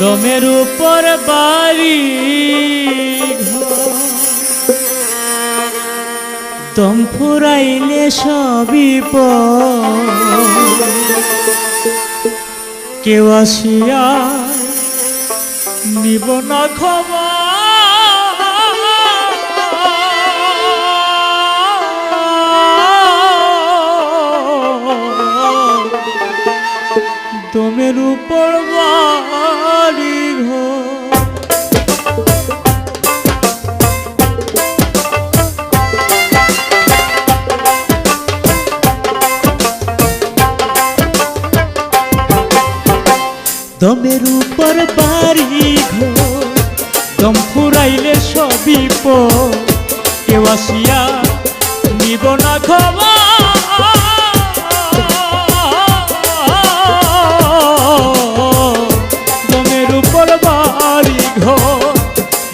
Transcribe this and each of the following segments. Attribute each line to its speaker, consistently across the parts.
Speaker 1: তোমের উপর বাড়ি দম ফুরাইলে সবই কেউ আসিয়া নিব না খবর দমের উপর বাড়ি ঘর। দম ফুরাইলে সবই কেউ আসিয়া নিব না খবর দমের উপর বাড়ি ঘর।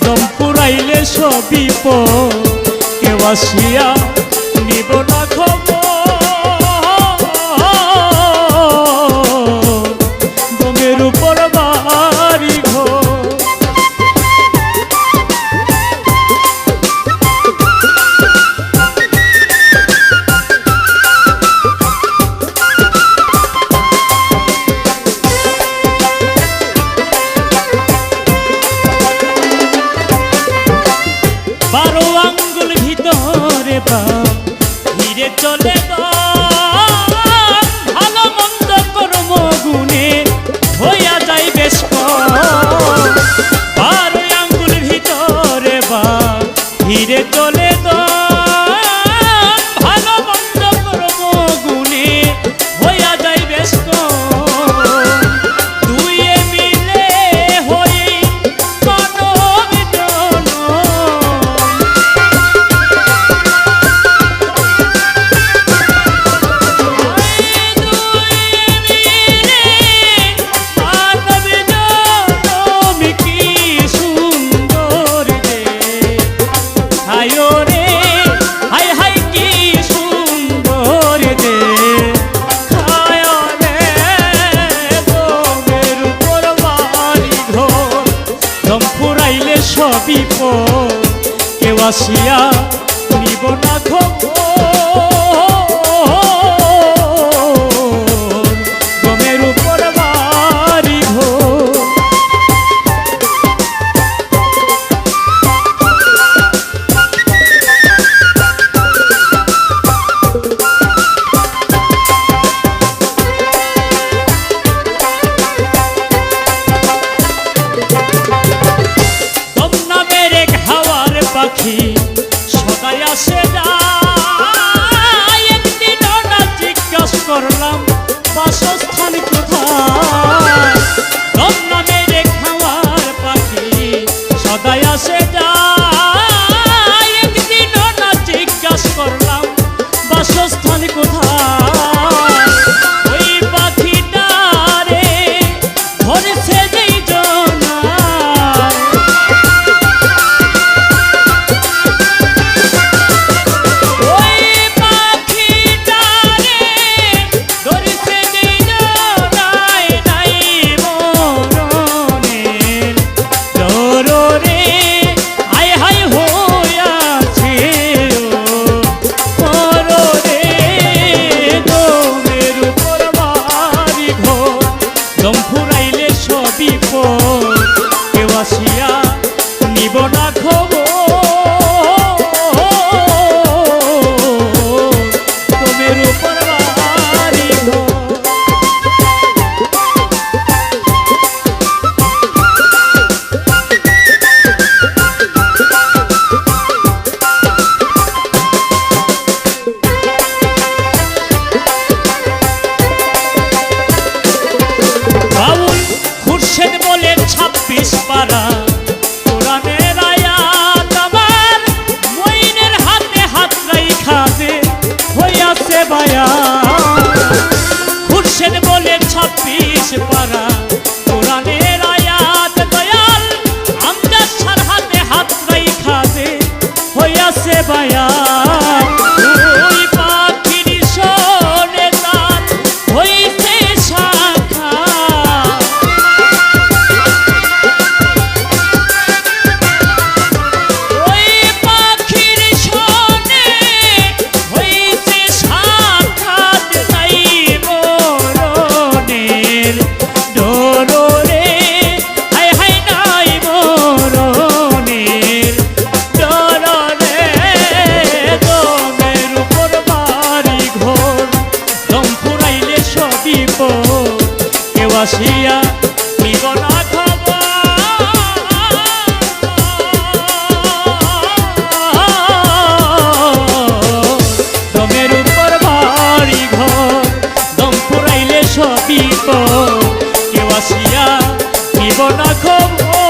Speaker 1: দম ফুরাইলে সবই কেউ আসিয়া নিব না 夕阳 ফুরাইলে সবই তো কেউ আসিয়া জীবনা খবর